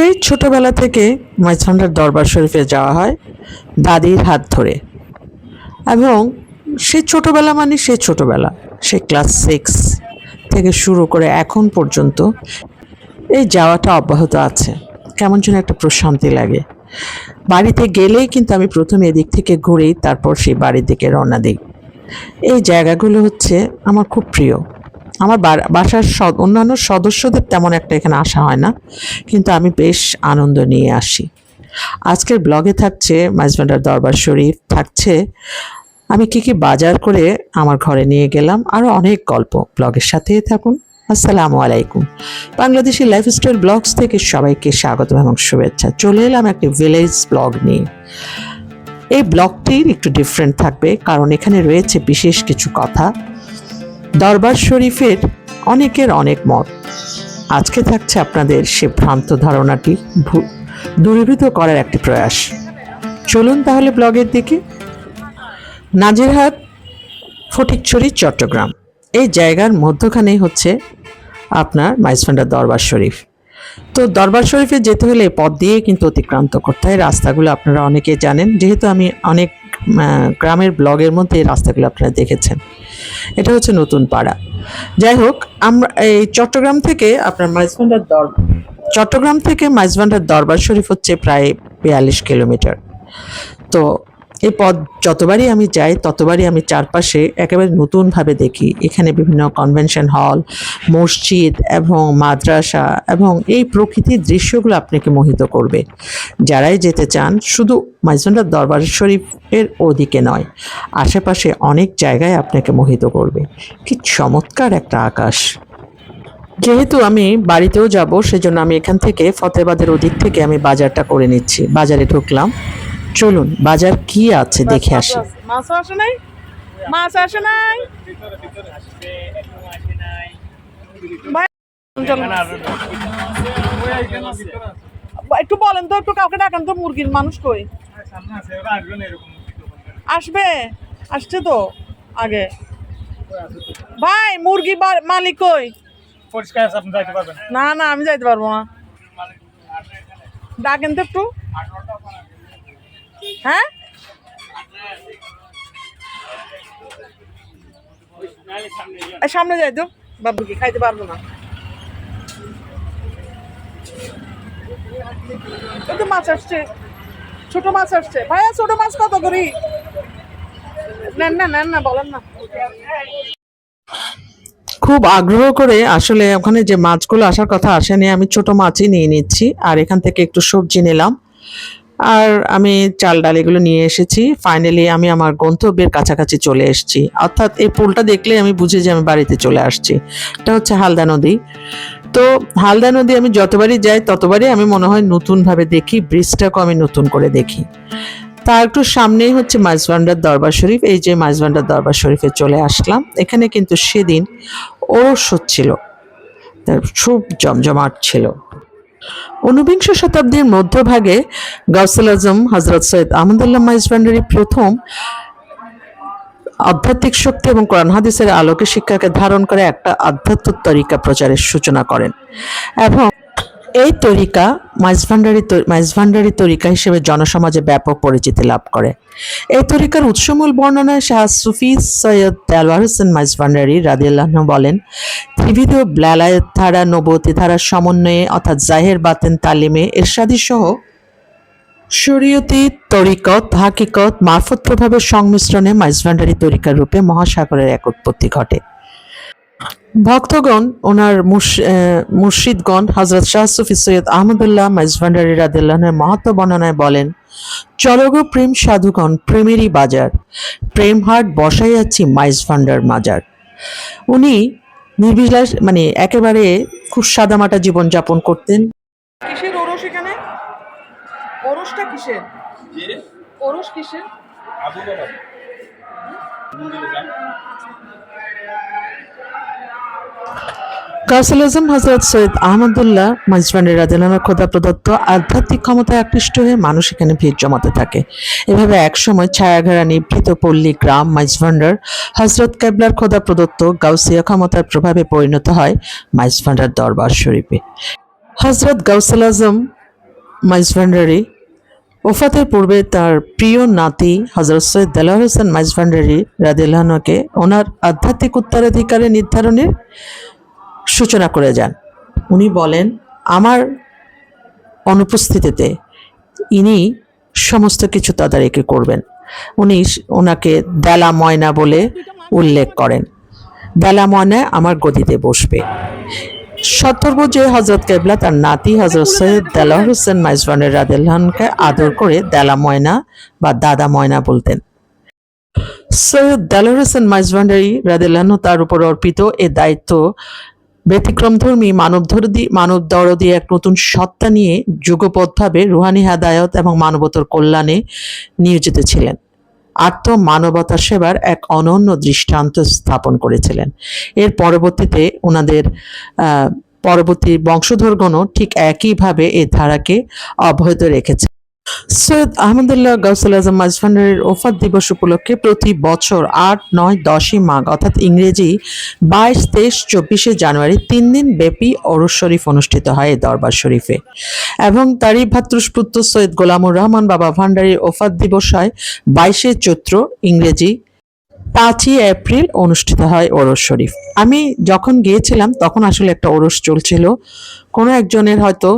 সেই ছোটবেলা থেকে মাইজভান্ডার দরবার শরীফে যাওয়া হয় দাদির হাত ধরে। এবং সে ছোটবেলা মানে সে ছোটবেলা সে ক্লাস সিক্স থেকে শুরু করে এখন পর্যন্ত এই যাওয়াটা অব্যাহত আছে। কেমন যেন একটা প্রশান্তি লাগে। বাড়িতে গেলেই কিন্তু আমি প্রথমে এদিক থেকে ঘুরেই তারপর সেই বাড়ির দিকে রওনা দিই। এই জায়গাগুলো হচ্ছে আমার খুব প্রিয়। আমার বাসার অন্যান্য সদস্যদের তেমন একটা এখানে আসা হয় না, কিন্তু আমি বেশ আনন্দ নিয়ে আসি। আজকের ব্লগে থাকছে মাইজবান্ডার দরবার শরীফ, থাকছে আমি কি কি বাজার করে আমার ঘরে নিয়ে গেলাম আরও অনেক গল্প। ব্লগের সাথেই থাকুন। আসসালামু আলাইকুম। বাংলাদেশি লাইফস্টাইল ব্লগস থেকে সবাইকে স্বাগত এবং শুভেচ্ছা। চলে এলাম একটি ভিলেজ ব্লগ নিয়ে। এই ব্লগটির একটু ডিফারেন্ট থাকবে, কারণ এখানে রয়েছে বিশেষ কিছু কথা। দরবার শরীফের অনেকের অনেক মত। আজকে থাকছে আপনাদের সে ভ্রান্ত ধারণাটি দূরীভূত করার একটি প্রয়াস। চলুন তাহলে ব্লগের দিকে। নাজিরহাট, ফটিকছড়ি, চট্টগ্রাম। এই জায়গার মধ্যখানেই হচ্ছে আপনার মাইজফান্ডার দরবার শরীফ। তো দরবার শরীফে যেতে হলে পথ দিয়ে কিন্তু অতিক্রান্ত করতে হয়। রাস্তাগুলো আপনারা অনেকে জানেন। যেহেতু আমি অনেক গ্রামের ব্লগের মধ্যে এই রাস্তাগুলো আপনারা দেখেছেন। এটা হচ্ছে নতুন পাড়া। যাই হোক আমরা এই চট্টগ্রাম থেকে আপনার মাইজভান্ডার দর চট্টগ্রাম থেকে মাইজভান্ডার দরবার শরীফ হচ্ছে প্রায় বিয়াল্লিশ কিলোমিটার। তো এই পথ যতবারই আমি যাই, ততবারই আমি চারপাশে একেবারে নতুনভাবে দেখি। এখানে বিভিন্ন কনভেনশন হল মসজিদ এবং মাদ্রাসা এবং এই প্রকৃতির দৃশ্যগুলো আপনাকে মোহিত করবে। যারাই যেতে চান, শুধু মাইজভান্ডার দরবার শরীফের ওদিকে নয়, আশেপাশে অনেক জায়গায় আপনাকে মোহিত করবে। কি চমৎকার একটা আকাশ! যেহেতু আমি বাড়িতেও যাব, সেজন্য আমি এখান থেকে ফতেবাদের ওদিক থেকে আমি বাজারটা করে নিচ্ছি। বাজারে ঢুকলাম। চলুন বাজার কি আছে দেখে আসি। মাছ আসে নাই? মাছ আসে নাই? ভাই, একটু বলেন তো একটু কাউকে ডাকেন তো মুরগির মানুষ কই? আসবে? আসছে তো আগে। ভাই মুরগি বা- মালিক কই? পরিষ্কার আছে আপনি যাইতে পারবেন। না না আমি যাইতে পারব না। ডাকেন তো একটু। হ্যাঁ? সামনে যাই তো। বাবু কি খাইতে পারব না। তো মাছ আসছে। ছোট মাছ আসছে। ভাইয়া, ছোট মাছ কত করি? নেন না নেন না, বলেন না। খুব আগ্রহ করে আসলে ওখানে যে মাছগুলো আসার কথা আসেনি, আমি ছোট মাছই নিয়ে নিচ্ছি। আর এখান থেকে একটু সবজি নিলাম। আর আমি চাল ডাল এগুলো নিয়ে এসেছি। ফাইনালি আমি আমার গন্তব্যের কাছাকাছি চলে এসেছি। অর্থাৎ এই পুলটা দেখলে আমি বুঝি যে আমি বাড়িতে চলে আসছি। এটা হচ্ছে হালদা নদী। তো হালদা নদী আমি যতবারই যাই, ততবারই আমি মনে হয় নতুনভাবে দেখি, ব্রিজটাকেও আমি নতুন করে দেখি। তার একটু সামনেই হচ্ছে মাঝভান্ডার দরবার শরীফ। এই যে মাঝভান্ডার দরবার শরীফে চলে আসলাম। এখানে কিন্তু সেদিন ওরস হচ্ছিল। খুব জমজমাট ছিল। ঊনবিংশ শতাব্দীর মধ্যভাগে গাউসুল আজম হজরত সৈয়দ আহমদুল্লাহ মাইজভান্ডারি প্রথম আধ্যাত্মিক শক্তি এবং কোরআন হাদিসের আলোকে শিক্ষাকে ধারণ করে একটা আধ্যাত্মিক তরিকা প্রচারের সূচনা করেন এবং এই তরিকা মাইজভান্ডারি মাইজভান্ডারি তরিকা হিসেবে জনসমাজে ব্যাপক পরিচিতি লাভ করে। এই তরিকার উৎসমূল বর্ণনায় শাহ সুফি সৈয়দ দেলওয়ার হোসেন মাইজভান্ডারি রাদিয়াল্লাহ বলেন, ত্রিবিধ ব্লালায়ত ধারা, নবতী ধারার সমন্বয়ে অর্থাৎ জাহের, বাতেন, তালিমে, এরশাদি সহ শরীয়তি তরিকত, হাকিকত, মারফত প্রভাবের সংমিশ্রণে মাইজভান্ডারি তরিকার রূপে মহাসাগরের এক উৎপত্তি ঘটে। ভক্তগণ ওনার মুর্শিদগণ হজরত শাহ সুফি সৈয়দ আহমদুল্লাহ মাইজভান্ডারি রাদিল্লাহনের মহাত্ম বর্ণনায় বলেন চলগ প্রেম সাধুগণ প্রেমেরই বাজার প্রেম হাট বসাইয়াছি মাইজভান্ডার মাজার। উনি নির্বিলাস মানে একেবারে খুব সাদামাটা জীবনযাপন করতেন। কিসের ওরস এখানে? ওরসটা কিসের? ওরস কিসের? কাউসাল আজম হজরত সৈয়দ আহমদুল্লাহ মাইজবান্ডের রাজানার খোদা প্রদত্ত আধ্যাত্মিক ক্ষমতায় আকৃষ্ট হয়ে মানুষ এখানে ভিড় জমাতে থাকে। এভাবে একসময় ছায়াঘেরা নিভৃত পল্লী গ্রাম মাইজভান্ডার হজরত কেবলার খোদা প্রদত্ত গাউসিয়া ক্ষমতার প্রভাবে পরিণত হয় মাইজভান্ডার দরবার শরীফে। হজরত গাউসাল আজম মাইজভান্ডারি ওফাতের পূর্বে তার প্রিয় নাতি হজরত সৈয়দ দেলার হোসেন মাইজভান্ডারি রাদিল্লাহকে ওনার আধ্যাত্মিক উত্তরাধিকারের নির্ধারণের সূচনা করে যান। উনি বলেন, আমার অনুপস্থিতিতে ইনি সমস্ত কিছু তদারকি করবেন। উনি ওনাকে দেলা ময়না বলে উল্লেখ করেন। দেলা ময়না আমার গদিতে বসবে। সতর্ক যে হজরত কেবলা তার নাতি হজরত সৈয়দ দেলার হোসেন মাইজবানের রাদেলহানকে আদর করে দেলা ময়না বা দাদা ময়না বলতেন। সৈয়দ দেলার হোসেন মাইজভান্ডারি রাদেলান তার উপর অর্পিত এ দায়িত্ব ব্যতিক্রমধর্মী মানবধর্মী মানব দরদি এক নতুন সত্তা নিয়ে যুগপথভাবে রুহানি হাদায়ত এবং মানবতার কল্যাণে নিয়োজিত ছিলেন। আত্ম মানবতা সেবার এক অনন্য দৃষ্টান্ত স্থাপন করেছিলেন। এর পরবর্তীতে ওনাদের পরবর্তী বংশধরগণও ঠিক একইভাবে এই ধারাকে অব্যাহত রেখেছে। সৈয়দ আহমদুল্লাহ গাউসুল আজম মাঝভান্ডারের ওফাত দিবস উপলক্ষে প্রতি বছর আট, নয়, দশই মাঘ, অর্থাৎ ইংরেজি বাইশ, তেইশ, চব্বিশে জানুয়ারি তিন দিন ব্যাপী অরস শরীফ অনুষ্ঠিত হয় দরবার শরীফে। এবং তারই ভাতৃষ্পুত্র সৈয়দ গোলামুর রহমান বাবা ভান্ডারীর ওফাত দিবস হয় বাইশে চৈত্র, ইংরেজি পাঁচই এপ্রিল অনুষ্ঠিত হয় ওরস শরীফ। আমি যখন গিয়েছিলাম তখন আসলে একটা ওরস চলছিল। কোনো একজনের হয়তো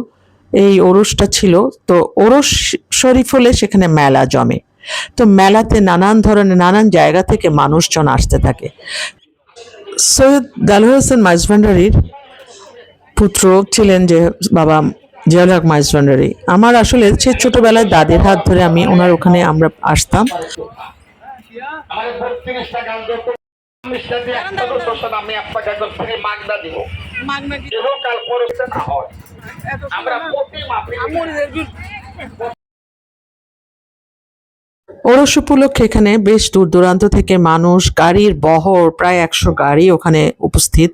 এই ওরসটা ছিল। তো ওরস শরীফ হলে সেখানে মেলা জমে। তো মেলাতে নানান ধরনের নানান জায়গা থেকে মানুষজন আসতে থাকে। সৈয়দ দালুর হোসেন মাইজভান্ডারির পুত্র ছিলেন যে বাবা জিয়াউল হক মাইজভান্ডারি আমার আসলে সে ছোটবেলায় দাদের হাত ধরে আমি ওনার ওখানে আমরা আসতাম। আমি আপনাকে একদম ফ্রি মাগনা দিব। মাগনা কি ইহকাল পরীক্ষা না হয়। ওরস উপলক্ষে এখানে বেশ দূর দূরান্ত থেকে মানুষ গাড়ির বহর প্রায় একশো গাড়ি ওখানে উপস্থিত।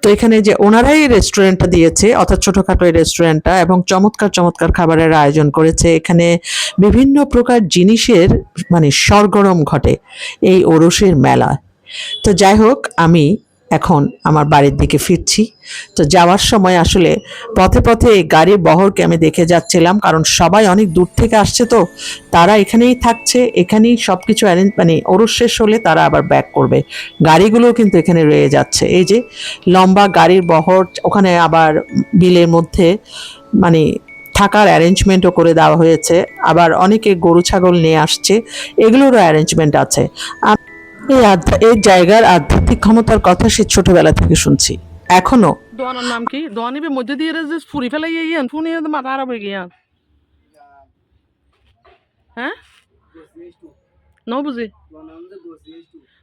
তো এখানে যে ওনারাই রেস্টুরেন্টটা দিয়েছে অর্থাৎ ছোটখাটো এই রেস্টুরেন্টটা এবং চমৎকার চমৎকার খাবারের আয়োজন করেছে। এখানে বিভিন্ন প্রকার জিনিসের মানে সরগরম ঘটে এই ওরসের মেলা তো যাই হোক আমি এখন আমার বাড়ির দিকে ফিরছি। তো যাওয়ার সময় আসলে পথে পথে এই গাড়ির বহরকে আমি দেখে যাচ্ছিলাম, কারণ সবাই অনেক দূর থেকে আসছে তো। তারা এখানেই থাকছে, এখানেই সব কিছু অ্যারেঞ্জ মানে ওরস শেষ হলে তারা আবার ব্যাক করবে। গাড়িগুলোও কিন্তু এখানে রয়ে যাচ্ছে। এই যে লম্বা গাড়ির বহর, ওখানে আবার বিলের মধ্যে মানে থাকার অ্যারেঞ্জমেন্টও করে দেওয়া হয়েছে। আবার অনেকে গরু, ছাগল নিয়ে আসছে। এগুলোরও অ্যারেঞ্জমেন্ট আছে। এই এই জায়গার আধ্যাত্মিক ক্ষমতার কথা সে ছোটবেলা থেকে শুনছি। এখনও? দোয়ানোর নাম কি? দোয়ানিবে মধ্যে দিয়ে রে ফুরি ফেলে গিয়ে ফুনি মাথা আরব হয়ে গিয়ে। হ্যাঁ? ন বুঝি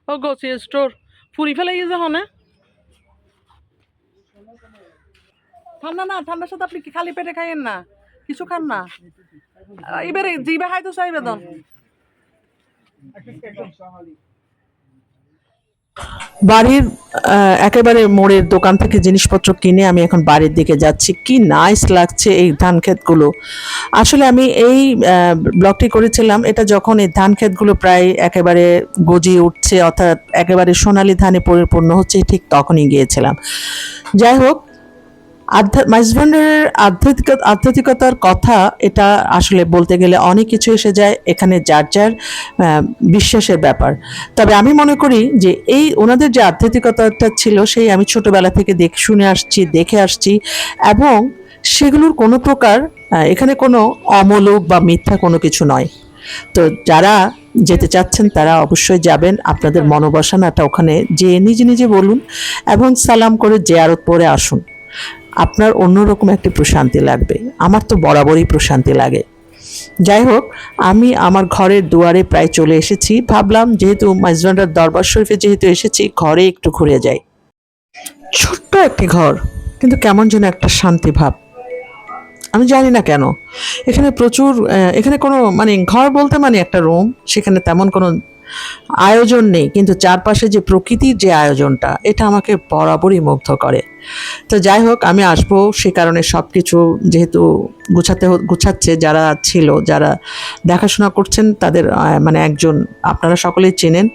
ও, গোসি স্টোর। ফুরি ফেলে গিয়ে হনে। ঠান্ডা না, ঠান্ডার সাথে আপনি কি খালি পেটে খাইয়েন না? কিছু খান না? এবারে জিবে খাইতো চাইবে দন। বাড়ির একেবারে মোড়ের দোকান থেকে জিনিসপত্র কিনে আমি এখন বাড়ির দিকে যাচ্ছি। কি নাইস লাগছে এই ধান ক্ষেতগুলো। আসলে আমি এই ব্লগটি করেছিলাম, এটা যখন এই ধান ক্ষেতগুলো প্রায় একেবারে গজিয়ে উঠছে, অর্থাৎ একেবারে সোনালি ধানে পরিপূর্ণ হচ্ছে, ঠিক তখনই গিয়েছিলাম। যাই হোক আধ্যা মাইজভান্ডারের আধ্যাত্মিক, আধ্যাত্মিকতার কথা এটা আসলে বলতে গেলে অনেক কিছু এসে যায় এখানে যার যার বিশ্বাসের ব্যাপার। তবে আমি মনে করি যে এই ওনাদের যে আধ্যাত্মিকতাটা ছিল সেই আমি ছোটবেলা থেকে দেখ, শুনে আসছি, দেখে আসছি এবং সেগুলোর কোনো প্রকার এখানে কোনো অমূলক বা মিথ্যা কোনো কিছু নয়। তো যারা যেতে চাচ্ছেন তারা অবশ্যই যাবেন, আপনাদের মনোবাসনাটা ওখানে যে নিজে নিজে বলুন এবং সালাম করে জিয়ারত পরে আসুন। আপনার অন্যরকম একটি প্রশান্তি লাগবে। আমার তো বরাবরই প্রশান্তি লাগে। যাই হোক আমি আমার ঘরের দুয়ারে প্রায় চলে এসেছি। ভাবলাম, যেহেতু মাইজবান্ডার দরবার শরীফে যেহেতু এসেছি, ঘরে একটু ঘুরে যাই। ছোট্ট একটি ঘর, কিন্তু কেমন যেন একটা শান্তি ভাব। আমি জানি না কেন। এখানে প্রচুর এখানে কোনো মানে ঘর বলতে মানে একটা রুম সেখানে তেমন কোনো আয়োজন নেই, কিন্তু চারপাশে যে প্রকৃতির যে আয়োজনটা, এটা আমাকে বরাবরই মুগ্ধ করে। তো যাই হোক, আমি আসব সে কারণে সব কিছু যেহেতু গুছাতে গুছাচ্ছে যারা ছিল, যারা দেখাশোনা করছেন, তাদের মানে একজন আপনারা সকলেই চেনেন,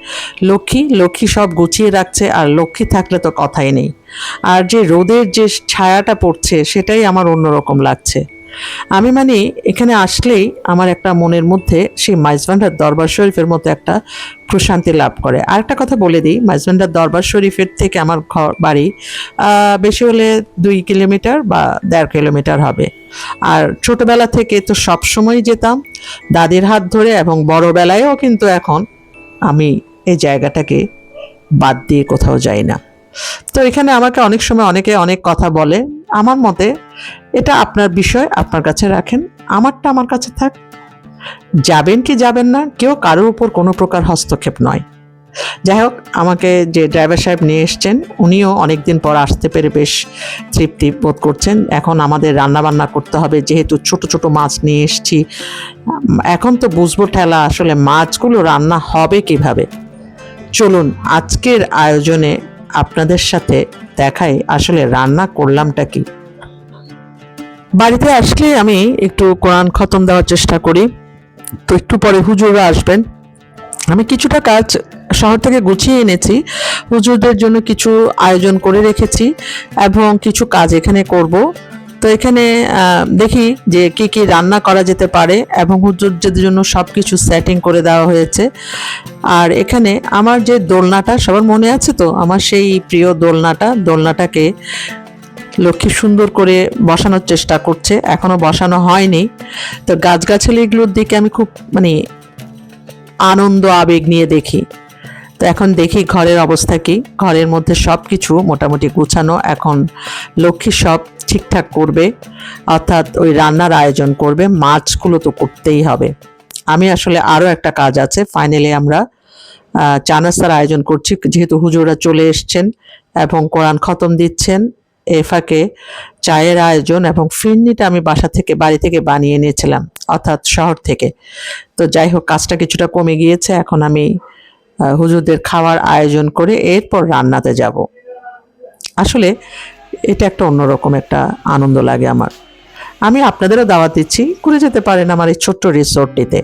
লক্ষ্মী। লক্ষ্মী সব গুছিয়ে রাখছে, আর লক্ষ্মী থাকলে তো কথাই নেই। আর যে রোদের যে ছায়াটা পড়ছে, সেটাই আমার অন্যরকম লাগছে। আমি মানে এখানে আসলেই আমার একটা মনের মধ্যে সেই মাইজভান্ডার দরবার শরীফের মতো একটা প্রশান্তি লাভ করে। আর একটা কথা বলে দিই মাইজভান্ডার দরবার শরীফের থেকে আমার ঘর বাড়ি বেশি হলে দুই কিলোমিটার বা দেড় কিলোমিটার হবে। আর ছোটবেলা থেকে তো সবসময় যেতাম, দাদির হাত ধরে এবং বড়বেলায়ও কিন্তু এখন আমি এই জায়গাটাকে বাদ দিয়ে কোথাও যাই না। তো এখানে আমাকে অনেক সময় অনেকে অনেক কথা বলে আমার মতে এটা আপনার বিষয় আপনার কাছে রাখেন, আমারটা আমার কাছে থাক। যাবেন কি যাবেন না, কেউ কারোর উপর কোনো প্রকার হস্তক্ষেপ নয়। যাই হোক, আমাকে যে ড্রাইভার সাহেব নিয়ে এসছেন, উনিও অনেকদিন পর আসতে পেরে বেশ তৃপ্তি বোধ করছেন। এখন আমাদের রান্না বান্না করতে হবে, যেহেতু ছোট ছোট মাছ নিয়ে এসছি। এখন তো বুঝব ঠেলা, আসলে মাছগুলো রান্না হবে কীভাবে। চলুন, আজকের আয়োজনে আপনাদের সাথে দেখাই আসলে রান্না করলামটা কি? বাড়িতে আসলে আমি একটু কোরআন খতম দেওয়ার চেষ্টা করি। তো একটু পরে হুজুররা আসবেন। আমি কিছুটা কাজ শহর থেকে গুছিয়ে এনেছি। হুজুরদের জন্য কিছু আয়োজন করে রেখেছি এবং কিছু কাজ এখানে করব। তো এখানে দেখি যে কি কি রান্না করা যেতে পারে এবং হুজুরদের জন্য সব কিছু সেটিং করে দেওয়া হয়েছে। আর এখানে আমার যে দোলনাটা, সবার মনে আছে তো? আমার সেই প্রিয় দোলনাটা, দোলনাটাকে লক্ষ্মী সুন্দর করে বসানোর চেষ্টা করছে। এখনও বসানো হয়নি। তো গাছগাছালিগুলোর দিকে আমি খুব মানে আনন্দ, আবেগ নিয়ে দেখি। তো এখন দেখি ঘরের অবস্থা কি? ঘরের মধ্যে সব কিছু মোটামুটি গুছানো। এখন লক্ষ্মী সব ঠিকঠাক করবে অর্থাৎ ওই রান্নার আয়োজন করবে মাছগুলো তো করতেই হবে। আমি আসলে আরও একটা কাজ আছে ফাইনালি আমরা আহ, চা নাস্তার আয়োজন করছি যেহেতু হুজুরা চলে এসছেন এবং কোরআন খতম দিচ্ছেন এ ফাঁকে চায়ের আয়োজন এবং ফিরনিটা আমি বাসা থেকে বাড়ি থেকে বানিয়ে নিয়েছিলাম অর্থাৎ শহর থেকে। তো যাই হোক কাজটা কিছুটা কমে গিয়েছে এখন আমি হুজুরদের খাওয়ার আয়োজন করে এরপর রান্নাতে যাব। আসলে এটা একটা অন্যরকম একটা আনন্দ লাগে আমার। আমি আপনাদেরও দাওয়াত দিচ্ছি ঘুরে যেতে পারেন আমার এই ছোট্ট রিসোর্টটিতে।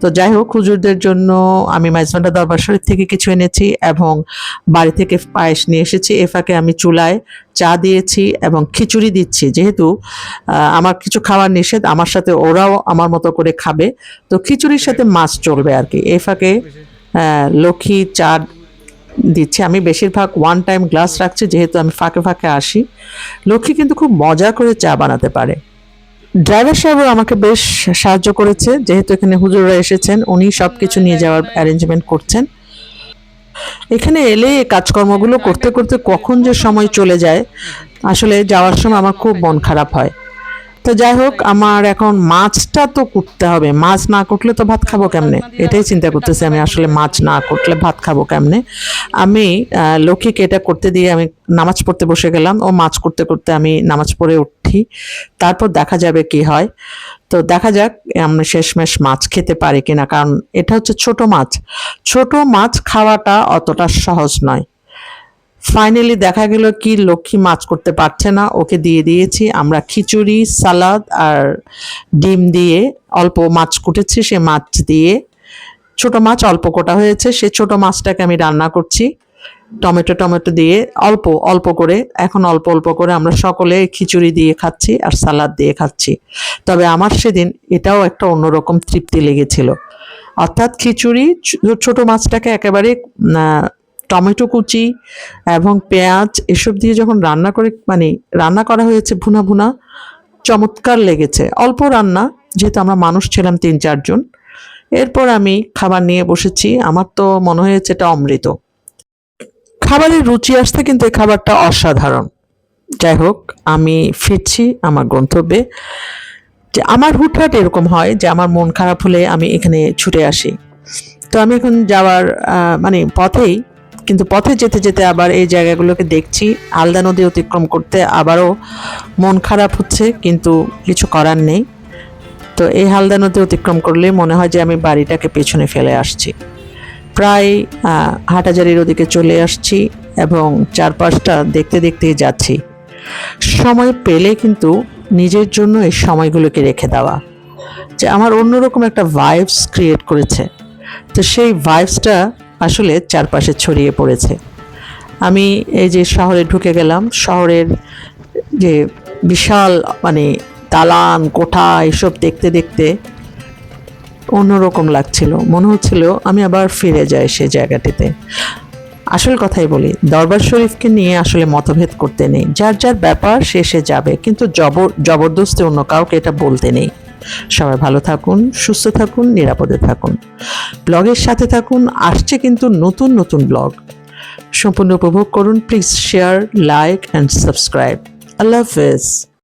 তো যাই হোক হুজুরদের জন্য আমি মাইজমান্ডা দরবার শরীফ থেকে কিছু এনেছি এবং বাড়ি থেকে পায়েস নিয়ে এসেছি। এ ফাঁকে আমি চুলায় চা দিয়েছি এবং খিচুড়ি দিচ্ছি। যেহেতু আমার কিছু খাওয়ার নিষেধ আমার সাথে ওরাও আমার মতো করে খাবে। তো খিচুড়ির সাথে মাছ চলবে আর কি। এ ফাঁকে আহ, লক্ষ্মী চা দিচ্ছি। আমি বেশিরভাগ ওয়ান টাইম গ্লাস রাখছি, যেহেতু আমি ফাঁকে ফাঁকে আসি। লক্ষ্মী কিন্তু খুব মজা করে চা বানাতে পারে। ড্রাইভার সাহেবও আমাকে বেশ সাহায্য করেছে, যেহেতু এখানে হুজুররা এসেছেন, উনি সব কিছু নিয়ে যাওয়ার অ্যারেঞ্জমেন্ট করছেন। এখানে এলে কাজকর্মগুলো করতে করতে কখন যে সময় চলে যায়, আসলে যাওয়ার সময় আমার খুব মন খারাপ হয়। তো যাই হোক, আমার এখন মাছটা তো কুটতে হবে। মাছ না কুটলে তো ভাত খাব কেমনে? এটাই চিন্তা করতেছি আমি আসলে মাছ না কুটলে ভাত খাব কেমনে। আমি লক্ষ্মীকে এটা করতে দিয়ে আমি নামাজ পড়তে বসে গেলাম। ও মাছ করতে করতে আমি নামাজ পড়ে উঠি। তারপর দেখা যাবে কি হয়। তো দেখা যাক আমরা শেষমেশ মাছ খেতে পারি কিনা। কারণ এটা হচ্ছে ছোট মাছ। ছোট মাছ খাওয়াটা অতটা সহজ নয়। ফাইনালি দেখা গেল কি লক্ষ্মী মাছ করতে পারছে না। ওকে দিয়ে দিয়েছি। আমরা খিচুড়ি, সালাদ আর ডিম দিয়ে অল্প মাছ কুটেছি। সে মাছ দিয়ে ছোট মাছ অল্প কোটা হয়েছে। সে ছোট মাছটাকে আমি রান্না করছি। টমেটো টমেটো দিয়ে অল্প অল্প করে, এখন অল্প অল্প করে আমরা সকলে খিচুড়ি দিয়ে খাচ্ছি আর সালাদ দিয়ে খাচ্ছি। তবে আমার সেদিন এটাও একটা অন্যরকম তৃপ্তি লেগেছিল। অর্থাৎ খিচুড়ি ছোট মাছটাকে একেবারে টমেটো কুচি এবং পেঁয়াজ এসব দিয়ে যখন রান্না করে মানে রান্না করা হয়েছে ভুনা ভুনা, চমৎকার লেগেছে। অল্প রান্না, যেহেতু আমরা মানুষ ছিলাম তিন চারজন। এরপর আমি খাবার নিয়ে বসেছি। আমার তো মনে হয়েছে এটা অমৃত। খাবারের রুচি আসতে কিন্তু এই খাবারটা অসাধারণ। যাই হোক, আমি ফিরছি আমার গন্তব্যে। যে আমার হুটহাট এরকম হয় যে আমার মন খারাপ হলে আমি এখানে ছুটে আসি। তো আমি এখন যাওয়ার মানে পথেই কিন্তু পথে যেতে যেতে আবার এই জায়গাগুলোকে দেখছি। আলদা নদী অতিক্রম করতে আবারও মন খারাপ হচ্ছে, কিন্তু কিছু করার নেই। তো এই হালদা নদী অতিক্রম করলে মনে হয় যে আমি বাড়িটাকে পেছনে ফেলে আসছি। প্রায় হাটাজারির ওদিকে চলে আসছি এবং চারপাশটা দেখতে দেখতেই যাচ্ছি। সময় পেলে কিন্তু নিজের জন্য এই সময়গুলোকে রেখে দেওয়া। যে আমার অন্যরকম একটা ভাইবস ক্রিয়েট করেছে। তো সেই ভাইবসটা আসলে চারপাশে ছড়িয়ে পড়েছে। আমি এই যে শহরে ঢুকে গেলাম, শহরের যে বিশাল মানে দালান, কোঠা এসব দেখতে দেখতে অন্যরকম লাগছিল। মনে হচ্ছিল আমি আবার ফিরে যাই সে জায়গাটিতে। আসল কথাই বলি, দরবার শরীফকে নিয়ে আসলে মতভেদ করতে নেই। যার যার ব্যাপার সে সে যাবে, কিন্তু জবর জবরদস্তি অন্য কাউকে এটা বলতে নেই। সবাই ভালো থাকুন, সুস্থ থাকুন, নিরাপদে থাকুন। ব্লগের সাথে থাকুন, আসছে কিন্তু নতুন নতুন ব্লগ। সম্পূর্ণ উপভোগ করুন please share like and subscribe আল্লাহ হাফেজ।